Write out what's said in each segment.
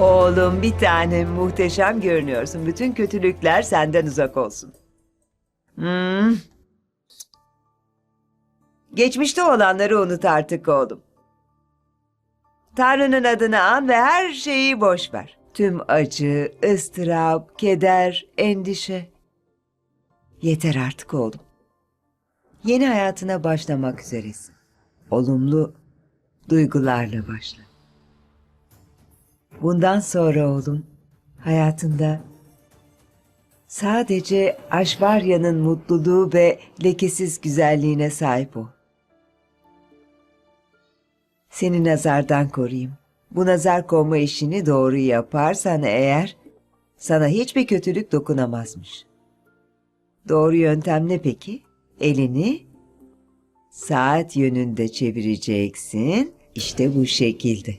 Oğlum bir tane muhteşem görünüyorsun. Bütün kötülükler senden uzak olsun. Hmm. Geçmişte olanları unut artık oğlum. Tanrı'nın adını an ve her şeyi boş ver. Tüm acı, ıstırap, keder, endişe. Yeter artık oğlum. Yeni hayatına başlamak üzeresin. Olumlu duygularla başla. Bundan sonra oğlum hayatında sadece Aşvarya'nın mutluluğu ve lekesiz güzelliğine sahip ol. Seni nazardan koruyayım. Bu nazar konma işini doğru yaparsan eğer sana hiçbir kötülük dokunamazmış. Doğru yöntem ne peki? Elini saat yönünde çevireceksin. İşte bu şekilde.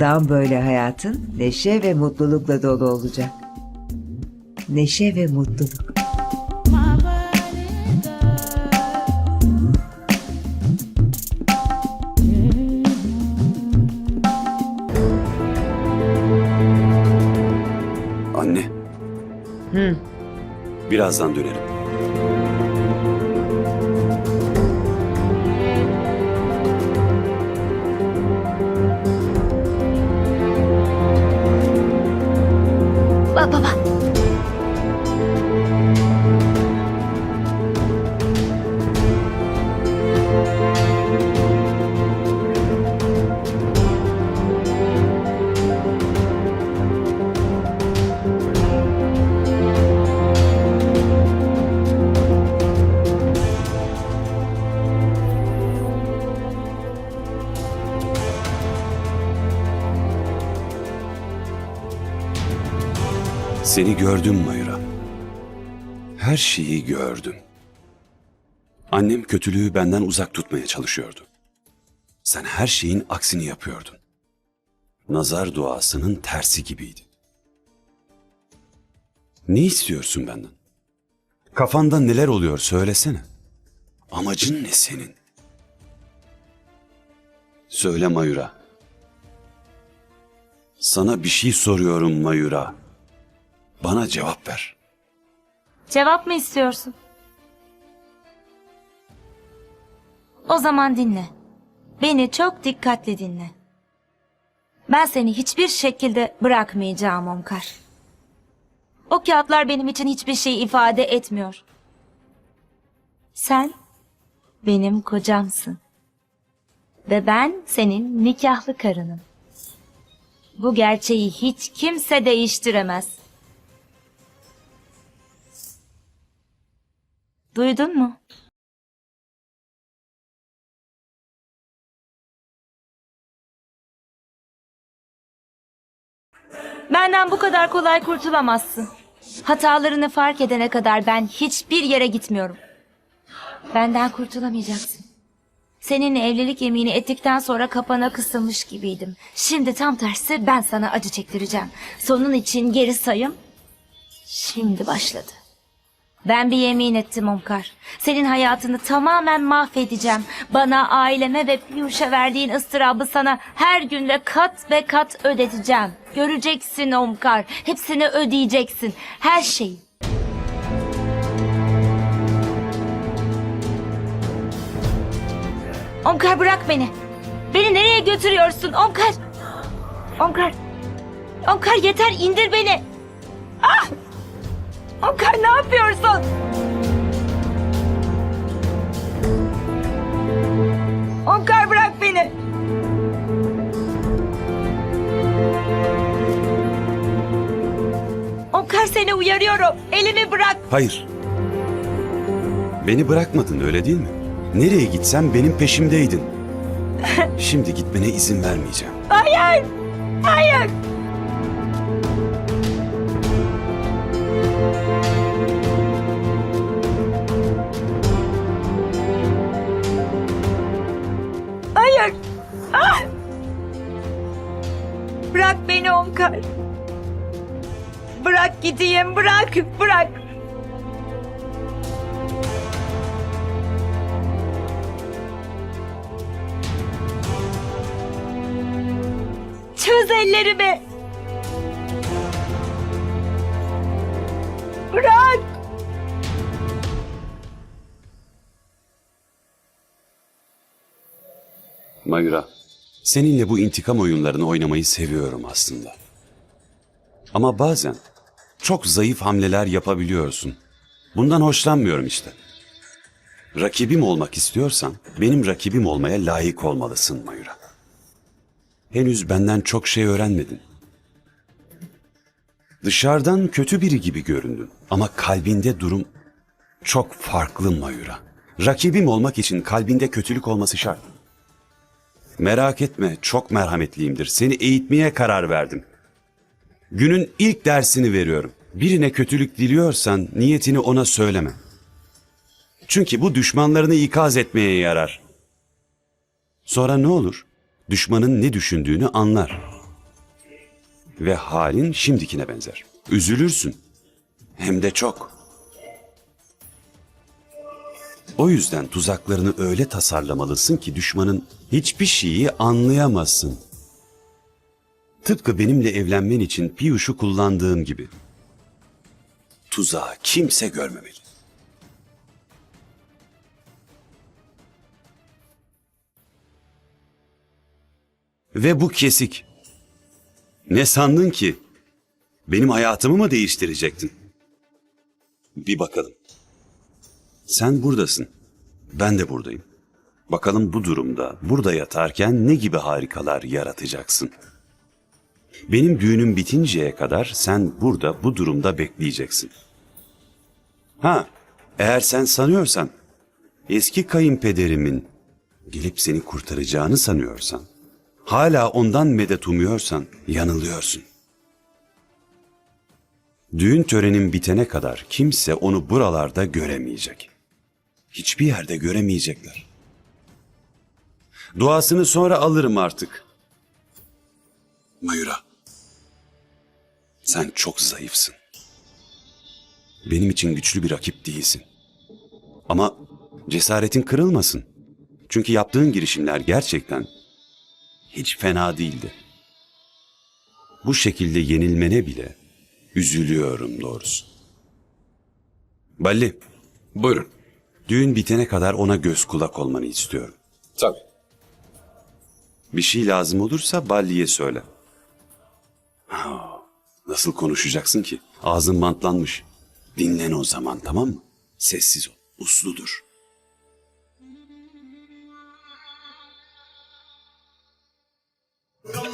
Bundan böyle hayatın neşe ve mutlulukla dolu olacak. Neşe ve mutluluk. Anne. Hı. Birazdan dönerim. 爸爸 Seni gördüm Mayura. Her şeyi gördüm. Annem kötülüğü benden uzak tutmaya çalışıyordu. Sen her şeyin aksini yapıyordun. Nazar duasının tersi gibiydi. Ne istiyorsun benden? Kafanda neler oluyor söylesene. Amacın ne senin? Söyle Mayura. Sana bir şey soruyorum Mayura. Bana cevap ver. Cevap mı istiyorsun? O zaman dinle. Beni çok dikkatli dinle. Ben seni hiçbir şekilde bırakmayacağım Omkar. O kağıtlar benim için hiçbir şey ifade etmiyor. Sen benim kocamsın. Ve ben senin nikahlı karınım. Bu gerçeği hiç kimse değiştiremez. Duydun mu? Benden bu kadar kolay kurtulamazsın. Hatalarını fark edene kadar ben hiçbir yere gitmiyorum. Benden kurtulamayacaksın. Seninle evlilik yemini ettikten sonra kapana kısılmış gibiydim. Şimdi tam tersi ben sana acı çektireceğim. Sonun için geri sayım şimdi başladı. Ben bir yemin ettim Omkar. Senin hayatını tamamen mahvedeceğim. Bana, aileme ve Piyuş'a verdiğin ıstırabı sana her gün ve kat ve kat ödeteceğim. Göreceksin Omkar. Hepsini ödeyeceksin. Her şeyi. Omkar bırak beni. Beni nereye götürüyorsun Omkar? Omkar. Omkar yeter indir beni. Ah! Omkar ne yapıyorsun? Omkar bırak beni. Omkar seni uyarıyorum. Elimi bırak. Hayır. Beni bırakmadın öyle değil mi? Nereye gitsem benim peşimdeydin. Şimdi gitmene izin vermeyeceğim. Hayır! Hayır! Hayır! Ah! Bırak beni Omkar. Bırak gideyim, bırak, bırak. Çöz ellerimi. Mayura, seninle bu intikam oyunlarını oynamayı seviyorum aslında. Ama bazen çok zayıf hamleler yapabiliyorsun. Bundan hoşlanmıyorum işte. Rakibim olmak istiyorsan benim rakibim olmaya layık olmalısın Mayura. Henüz benden çok şey öğrenmedin. Dışarıdan kötü biri gibi göründün ama kalbinde durum çok farklı Mayura. Rakibim olmak için kalbinde kötülük olması şart. Merak etme, çok merhametliyimdir. Seni eğitmeye karar verdim. Günün ilk dersini veriyorum. Birine kötülük diliyorsan niyetini ona söyleme. Çünkü bu düşmanlarını ikaz etmeye yarar. Sonra ne olur? Düşmanın ne düşündüğünü anlar. Ve halin şimdikine benzer. Üzülürsün. Hem de çok. O yüzden tuzaklarını öyle tasarlamalısın ki düşmanın hiçbir şeyi anlayamasın. Tıpkı benimle evlenmen için Piyuş'u kullandığım gibi. Tuzağı kimse görmemeli. Ve bu kesik. Ne sandın ki? Benim hayatımı mı değiştirecektin? Bir bakalım. Sen buradasın. Ben de buradayım. Bakalım bu durumda, burada yatarken ne gibi harikalar yaratacaksın? Benim düğünüm bitinceye kadar sen burada bu durumda bekleyeceksin. Ha, eğer sen sanıyorsan, eski kayınpederimin gelip seni kurtaracağını sanıyorsan, hala ondan medet umuyorsan yanılıyorsun. Düğün törenin bitene kadar kimse onu buralarda göremeyecek. Hiçbir yerde göremeyecekler. Duasını sonra alırım artık. Mayura. Sen çok zayıfsın. Benim için güçlü bir rakip değilsin. Ama cesaretin kırılmasın. Çünkü yaptığın girişimler gerçekten hiç fena değildi. Bu şekilde yenilmene bile üzülüyorum doğrusu. Balli, Buyurun. Düğün bitene kadar ona göz kulak olmanı istiyorum. Tabii. Bir şey lazım olursa Balli'ye söyle. Ha, Nasıl konuşacaksın ki? Ağzın bantlanmış. Dinlen o zaman tamam mı? Sessiz ol, uslu dur.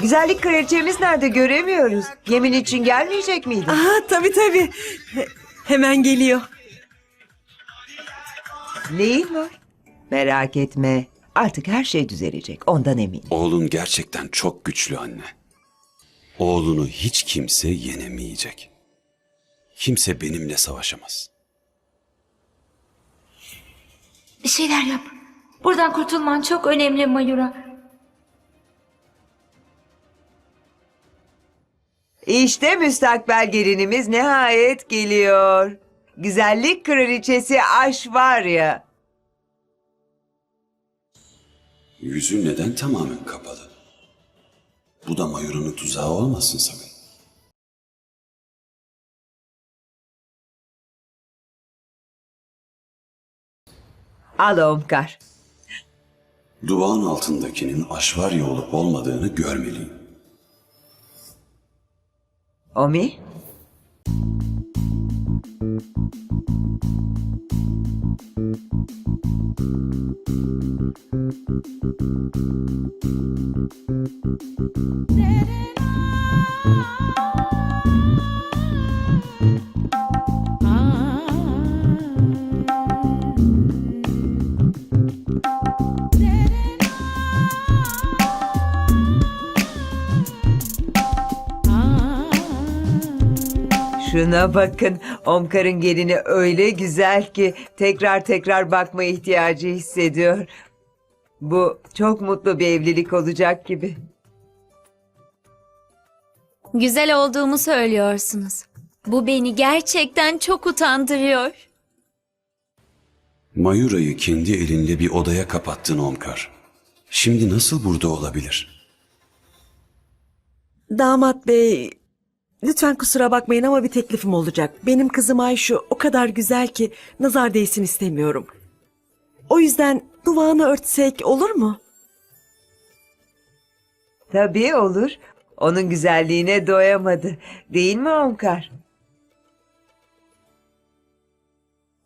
Güzellik kraliçemiz nerede göremiyoruz. Yemin için gelmeyecek miydi? Aha tabii tabii. He- hemen geliyor. Neyin var? Merak etme. Artık her şey düzelecek. Ondan eminim. Oğlun gerçekten çok güçlü anne. Oğlunu hiç kimse yenemeyecek. Kimse benimle savaşamaz. Bir şeyler yap. Buradan kurtulman çok önemli Mayura. İşte müstakbel gelinimiz nihayet geliyor. Güzellik kraliçesi Aşvarya. Yüzü neden tamamen kapalı? Bu da Mayur'un tuzağı olmasın sakın. Al Omkar. Duvağın altındakinin aşvarya olup olmadığını görmeliyim. Omi. Şuna bakın. Omkar'ın gelini öyle güzel ki tekrar tekrar bakma ihtiyacı hissediyor. Bu çok mutlu bir evlilik olacak gibi. Güzel olduğumu söylüyorsunuz. Bu beni gerçekten çok utandırıyor. Mayura'yı kendi elinle bir odaya kapattın Omkar. Şimdi nasıl burada olabilir? Damat bey, lütfen kusura bakmayın ama bir teklifim olacak. Benim kızım Ayşu o kadar güzel ki nazar değsin istemiyorum. O yüzden duvağını örtsek olur mu? Tabii olur. Onun güzelliğine doyamadı. Değil mi Omkar?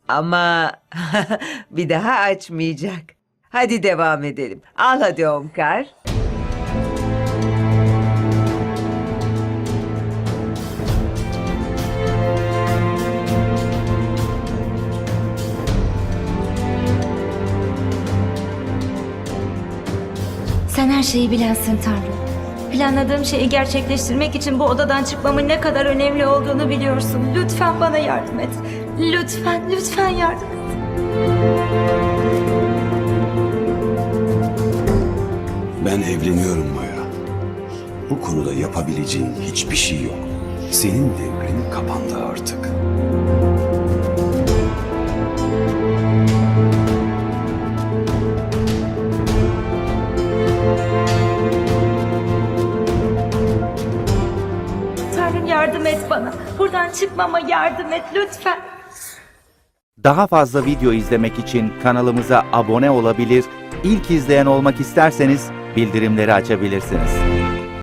Ama bir daha açmayacak. Hadi devam edelim. Al hadi Omkar. Her şeyi bilensin Tanrım. Planladığım şeyi gerçekleştirmek için bu odadan çıkmamın ne kadar önemli olduğunu biliyorsun. Lütfen bana yardım et. Lütfen, lütfen yardım et. Ben evleniyorum Maya. Bu konuda yapabileceğin hiçbir şey yok. Senin devrin kapandı artık. Çıkmama yardım et lütfen. Daha fazla video izlemek için kanalımıza abone olabilir, ilk izleyen olmak isterseniz bildirimleri açabilirsiniz.